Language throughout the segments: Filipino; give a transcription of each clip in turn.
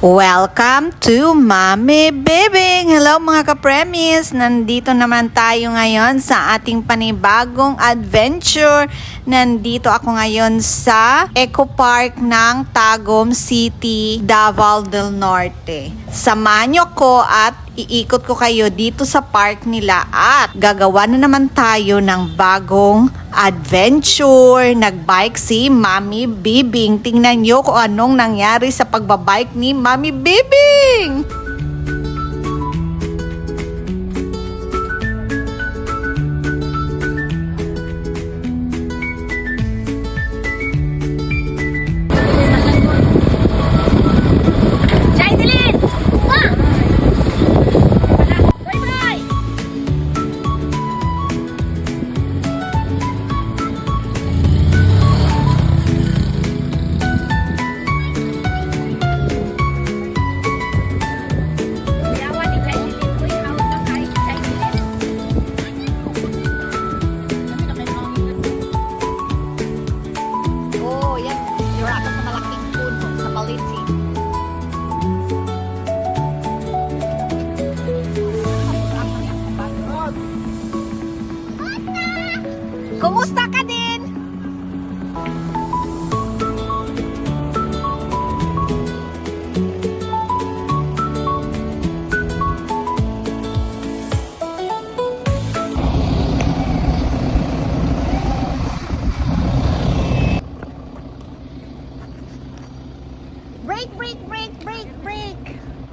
Welcome to Mami Bibing! Hello mga ka-premies! Nandito naman tayo ngayon sa ating panibagong adventure. Nandito ako ngayon sa Eco Park ng Tagum City, Davao del Norte. Samahan niyo ko at iikot ko kayo dito sa park nila at gagawa na naman tayo ng bagong adventure. Nagbike si Mami Bibing. Tingnan nyo kung anong nangyari sa pagbabike ni Mami Bibing.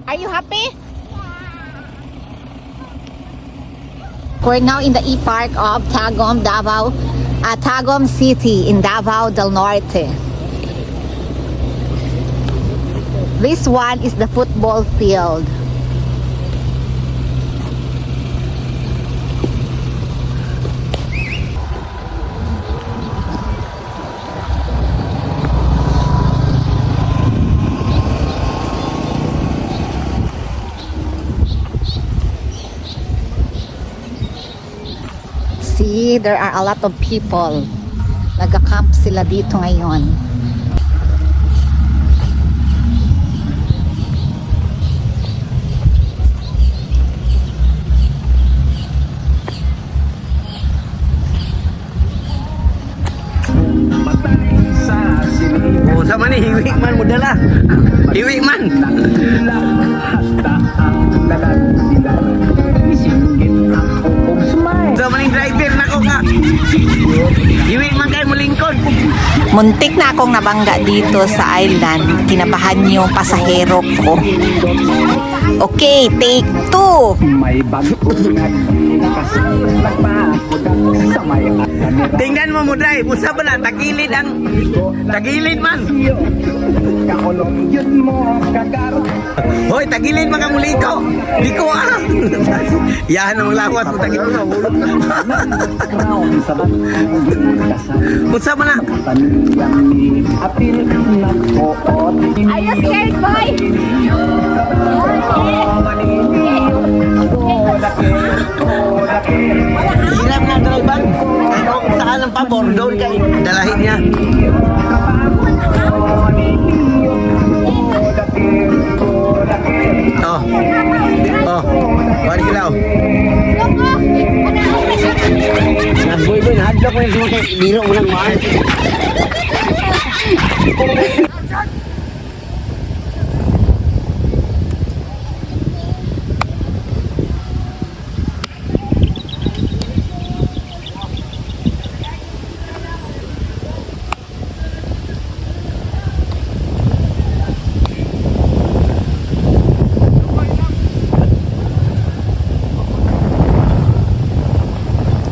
Are you happy? We're now in the e-park of Tagum, Davao, uh, Tagum City in Davao del Norte. This one is the football field. See, there are a lot of people. Nagka-camp sila dito ngayon. Oh, sama ni hiwi man mo dala. Hiwi man. Muntik na akong nabangga dito sa island. Kinabahan yung pasahero ko. Okay, take two. may bago nakasalag Tingnan mo mo drive. Usa ba na tagilid ang tagilid man. kakulong yun mo kagaro Hoy, tagilid man ka mo liko. Ah. Yahan ang lawat mo tagilid. crown sa bat Usa ba na? paniyang ni apil na ko Are you ang pabor doon kay dalahin niya. Oh. Oh. Wari kilaw. Nas boy boy nahadlok ko yung sumakay. Biro mo nang mahal.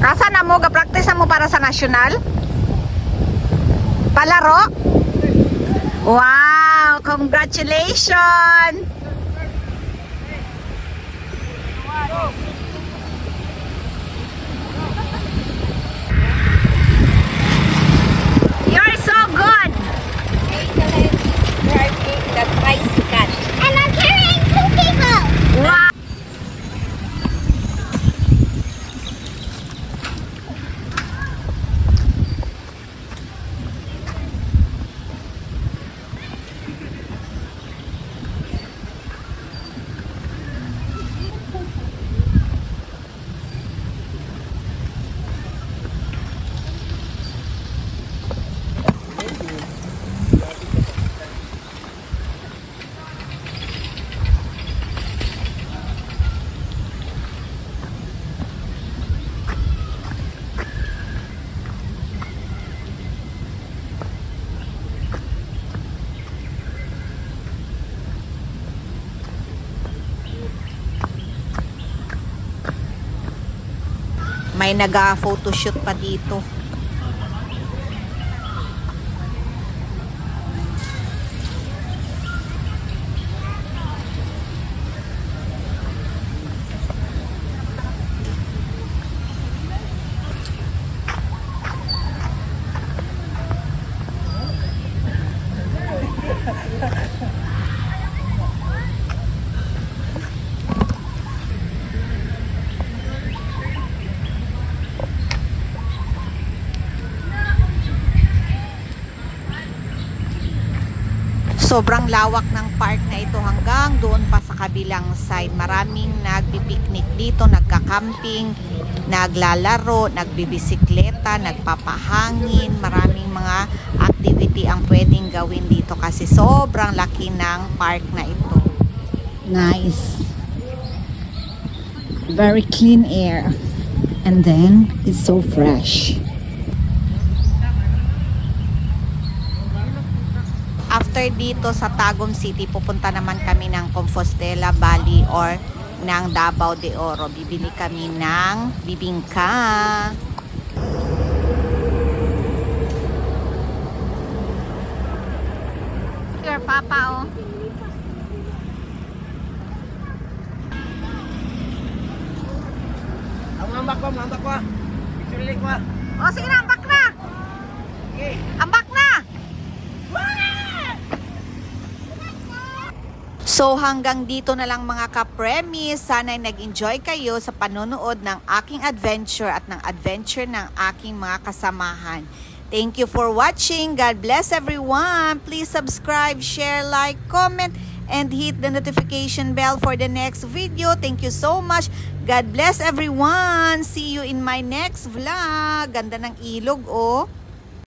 Asa na mo? Ga-practice mo para sa national? Palaro? Wow! Congratulations! You're so good! And I'm carrying two people! Wow! May naga-photoshoot pa dito. Sobrang lawak ng park na ito hanggang doon pa sa kabilang side. Maraming nagpipiknik dito, nagka-camping, naglalaro, nagbibisikleta, nagpapahangin. Maraming mga activity ang pwedeng gawin dito kasi sobrang laki ng park na ito. Nice. Very clean air. And then, it's so fresh. After dito sa Tagum City, pupunta naman kami ng Compostela Valley or ng Davao de Oro. Bibili kami ng bibingka. Your papa, oh. Ang ambak ko, ambak ko. Picture ko. O, sige na, ambak na! Ambak na! So hanggang dito na lang mga ka-premise. Sana'y nag-enjoy kayo sa panonood ng aking adventure at ng adventure ng aking mga kasamahan. Thank you for watching. God bless everyone. Please subscribe, share, like, comment, and hit the notification bell for the next video. Thank you so much. God bless everyone. See you in my next vlog. Ganda ng ilog, oh.